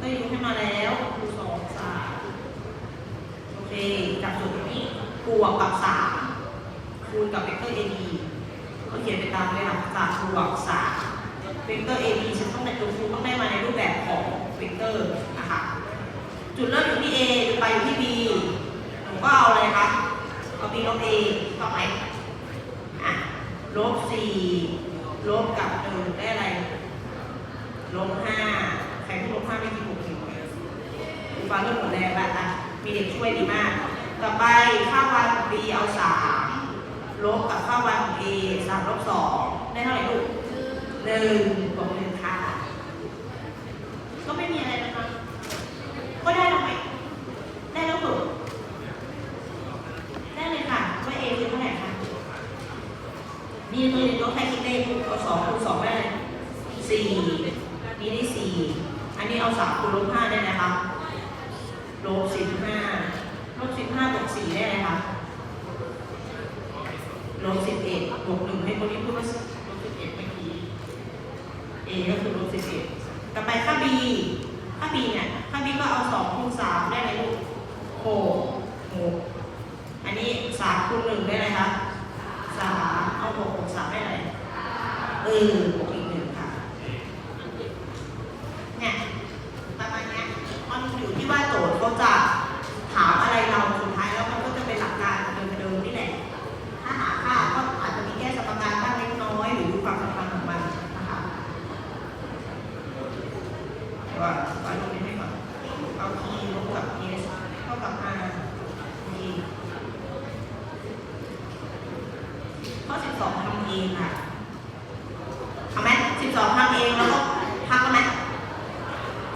ก็ยกให้มาแล้วคูณสองสามโอเคจากส่วนนี้บวกกับสามคูณกับเวกเตอร์ AB ก็เขียนไปตามเลยนะสากบวกสามเวกเตอร์ AB ฉันต้องได้ตัวคูณต้องได้มาในรูปแบบของเวกเตอร์นะคะจุดเริ่มอยู่ที่ A ไปอยู่ที่ B ผมก็เอาอะไรคะเอา B ลบ A ต่อไปอะลบ4ลบกับ1ได้อะไรลบห้า ใครที่ลบห้าไม่กี่หกสิบครูฟ้าเริ่มหมดแรงแล้วอะมีเด็กช่วยดีมาก ต่อไปค่า y ของ b เอาสามลบกับค่า y ของ a สามลบสองได้เท่าไหร่ลูกหนึ่งบวกหนึ่งค่ะ ก็ไม่มีอะไรนะคะ ก็ได้แล้วไหมได้แล้วถูกได้เลยค่ะว่า a คือเท่าไหร่คะนี่ตัวเด็กต้องใช้คิดเลขเอาสองคูณสองได้เลยสี่นี่ได้สี่ อันนี้เอาสามคูณลบห้าได้นะคะลบสิบห้าลบสิบห้าบวกสี่ได้ไหมคะลบสิบเอ็ดบวกหนึ่งให้คนนี้พูดว่าลบสิบเอ็ดเมื่อกี้ a ก็คือลบสิบเอ็ดต่อไปค่า b ค่า b เนี่ยค่า b ก็เอาสองคูณสามได้ไหมลูกหกหกอันนี้สามคูณหนึ่งได้ไหมคะสามเอาหกคูณสามได้ไหมเออบวกอีกหนึ่งค่ะ เนี่ยประมาณเนี้ยมันอยู่ที่ว่าโจทย์เขาจะ ถามอะไรเราสุดท้ายแล้วมันก็จะเป็นหลักการเดิมเดิมนี่แหละ ถ้าหาค่าก็อาจจะมีแก้สมการบ้างเล็กน้อยหรือดูความสัมพันธ์ของมันนะคะแต่ ว่าว่าลงนี้ให้ก่อนเอา t ลบกับ s เท่ากับ r t ข้อ 12ทำเองค่ะทำไหม12ทำเองแล้วก็พักกันไหม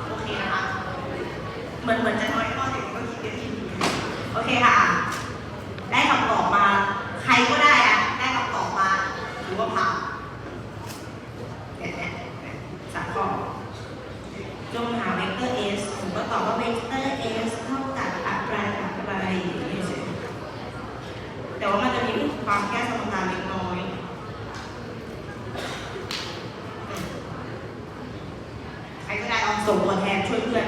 โอเคนะคะ เหมือนเหมือนจะน้อยข้อเด็กก็คิดเยอะทีโอเคค่ะ ได้คำตอบมา ใครก็ได้อะได้คำตอบมาถือว่าผ่านเนี่ยเนี่ยเนี่ยสามข้อ จงหาเวกเตอร์ s ผมก็ตอบว่าเวกเตอร์ s เท่ากับอะไรอะไรอย่างนี้ยแต่ว่ามันจะมีความแก้สมการเล็กน้อยใครก็ได้เอาส่งตัวแทนช่วยเพื่อน